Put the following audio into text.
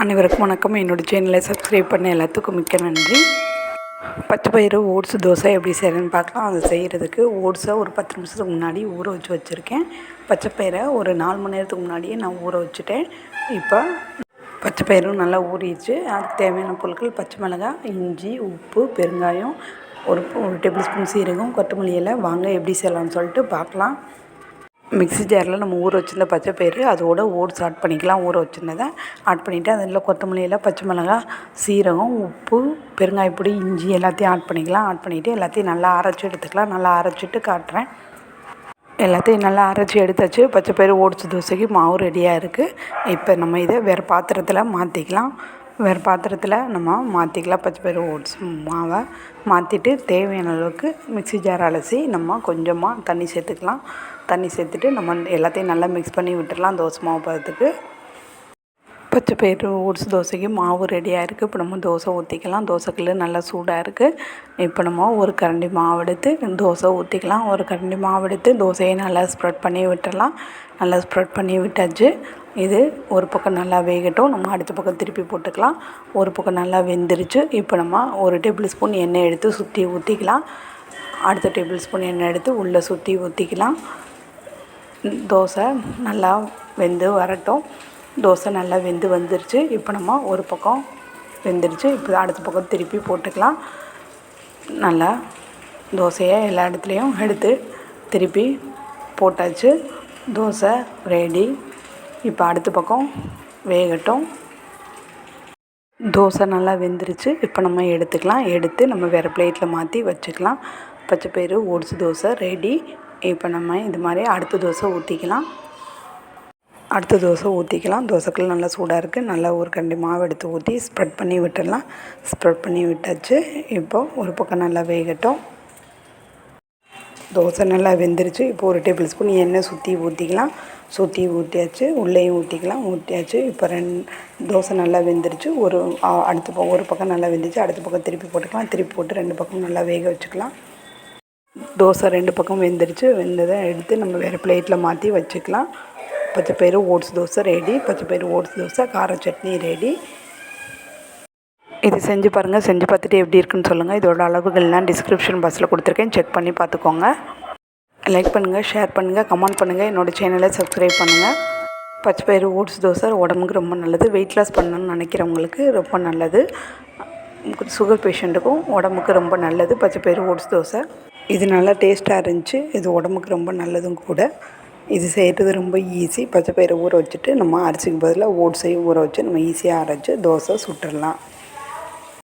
அனைவருக்கும் வணக்கம். என்னோடய சேனலை சப்ஸ்கிரைப் பண்ண எல்லாத்துக்கும் மிக்க நன்றி. பச்சை பயிறு ஓட்ஸ் தோசை எப்படி செய்கிறேன்னு பார்க்கலாம். அதை செய்கிறதுக்கு ஓட்ஸை ஒரு பத்து நிமிஷத்துக்கு முன்னாடி ஊற வச்சு வச்சுருக்கேன். பச்சை பயிரை ஒரு நாலு மணி நேரத்துக்கு முன்னாடியே நான் ஊற வச்சுட்டேன். இப்போ பச்சை பயிரும் நல்லா ஊறிடுச்சு. அதுக்கு தேவையான பொருட்கள் பச்சை மிளகாய் இஞ்சி உப்பு பெருங்காயம் ஒரு ஒரு டேபிள் ஸ்பூன் சீரகம் கொத்தமல்லி இலை வாங்க எப்படி செய்யலாம்னு சொல்லிட்டு பார்க்கலாம். மிக்ஸி ஜாரில் நம்ம ஊற வச்சிருந்த பச்சை பயிறு அதோட ஓட்ஸ் ஆட் பண்ணிக்கலாம். ஊற வச்சிருந்ததை ஆட் பண்ணிவிட்டு அதில் கொத்தமல்லி இலை பச்சை மிளகாய் சீரகம் உப்பு பெருங்காயப்பொடி இஞ்சி எல்லாத்தையும் ஆட் பண்ணிக்கலாம். ஆட் பண்ணிவிட்டு எல்லாத்தையும் நல்லா அரைச்சி எடுத்துக்கலாம். நல்லா அரைச்சிட்டு காட்டுறேன். எல்லாத்தையும் நல்லா அரைச்சி எடுத்தாச்சு. பச்சை பயிறு ஓட்ஸ் தோசைக்கு மாவு ரெடியாக இருக்குது இப்போ நம்ம இதை வேறு பாத்திரத்தில் மாற்றிக்கலாம் வேறு பாத்திரத்தில் நம்ம மாற்றிக்கலாம். பச்சை பயிறு ஓட்ஸ் மாவை மாற்றிட்டு தேவையான அளவுக்கு மிக்ஸி ஜார் அலசி நம்ம கொஞ்சமாக தண்ணி சேர்த்துக்கலாம். தண்ணி சேர்த்துட்டு நம்ம எல்லாத்தையும் நல்லா மிக்ஸ் பண்ணி விட்டுடலாம். தோசை மாவு பதத்துக்கு பச்சை பயிறு ஓட்ஸ் தோசைக்கு மாவு ரெடியாக இருக்குது இப்போ நம்ம தோசை ஊற்றிக்கலாம் தோசைக்கல் நல்லா சூடாக இருக்குது இப்போ நம்ம ஒரு கரண்டி மாவு எடுத்து தோசை ஊற்றிக்கலாம் ஒரு கரண்டி மாவு எடுத்து தோசையை நல்லா ஸ்ப்ரெட் பண்ணி விட்டுடலாம் நல்லா ஸ்ப்ரெட் பண்ணி விட்டாச்சு. இது ஒரு பக்கம் நல்லா வேகட்டும். நம்ம அடுத்த பக்கம் திருப்பி போட்டுக்கலாம். ஒரு பக்கம் நல்லா வெந்துருச்சு. இப்போ நம்ம ஒரு டேபிள் ஸ்பூன் எண்ணெய் எடுத்து சுற்றி ஊற்றிக்கலாம் அடுத்த டேபிள் ஸ்பூன் எண்ணெய் எடுத்து உள்ளே சுற்றி ஊற்றிக்கலாம் தோசை நல்லா வெந்து வரட்டும். தோசை நல்லா வெந்து வந்துருச்சு. இப்போ நம்ம ஒரு பக்கம் வெந்துருச்சு. இப்போ அடுத்த பக்கம் திருப்பி போட்டுக்கலாம். நல்லா தோசையை எல்லா இடத்துலையும் எடுத்து திருப்பி போட்டாச்சு. தோசை ரெடி இப்போ அடுத்த பக்கம் வேகட்டும். தோசை நல்லா வெந்துருச்சு. இப்போ நம்ம எடுத்துக்கலாம். எடுத்து நம்ம வேறு பிளேட்டில் மாற்றி வச்சுக்கலாம். பச்சை பயிறு ஓட்ஸ் தோசை ரெடி இப்போ நம்ம இது மாதிரி அடுத்த தோசை ஊற்றிக்கலாம் அடுத்த தோசை ஊற்றிக்கலாம் தோசைக்கல் நல்லா சூடாக இருக்குது நல்லா ஒரு கண்டி மாவு எடுத்து ஊற்றி ஸ்ப்ரெட் பண்ணி விட்டுடலாம். ஸ்ப்ரெட் பண்ணி விட்டாச்சு. இப்போது ஒரு பக்கம் நல்லா வேகட்டும். தோசை நல்லா வெந்துருச்சு. இப்போ ஒரு டேபிள் ஸ்பூன் எண்ணெய் சுற்றி ஊற்றிக்கலாம் சுற்றி ஊற்றியாச்சு உள்ளேயும் ஊற்றிக்கலாம் ஊற்றியாச்சு இப்போ ரெண்டு தோசை நல்லா வெந்துருச்சு. ஒரு அடுத்த பக்கம் ஒரு பக்கம் நல்லா வெந்துச்சு. அடுத்த பக்கம் திருப்பி போட்டுக்கலாம். திருப்பி போட்டு ரெண்டு பக்கம் நல்லா வேக வச்சுக்கலாம். தோசை ரெண்டு பக்கம் வெந்துருச்சு. வெந்ததை எடுத்து நம்ம வேறு பிளேட்டில் மாற்றி வச்சுக்கலாம். பச்சை பயிறு ஓட்ஸ் தோசை ரெடி பச்சை ஓட்ஸ் தோசை கார சட்னி ரெடி இது செஞ்சு பாருங்கள் செஞ்சு பார்த்துட்டு எப்படி இருக்குன்னு சொல்லுங்கள் இதோட அளவுகள்லாம் டிஸ்கிரிப்ஷன் பாக்ஸில் கொடுத்துருக்கேன். செக் பண்ணி பார்த்துக்கோங்க. லைக் பண்ணுங்கள் ஷேர் பண்ணுங்கள் கமெண்ட் பண்ணுங்கள் என்னோடய சேனலை சப்ஸ்கிரைப் பண்ணுங்கள் பச்சை ஓட்ஸ் தோசை உடம்புக்கு ரொம்ப நல்லது. வெயிட் லாஸ் பண்ணணும்னு நினைக்கிறவங்களுக்கு ரொம்ப நல்லது. சுகர் பேஷண்ட்டுக்கும் உடம்புக்கு ரொம்ப நல்லது. பச்சைப்பயிறு ஓட்ஸ் தோசை. இது நல்லா டேஸ்ட்டாக இருந்துச்சு. இது உடம்புக்கு ரொம்ப நல்லதும் கூட. இது செய்கிறது ரொம்ப ஈஸி பச்சை பயிரை ஊற வச்சுட்டு நம்ம அரிசிக்கு பதிலாக ஓட்ஸையும் ஊற வச்சு நம்ம ஈஸியாக அரைச்சி தோசை சுட்டுடலாம்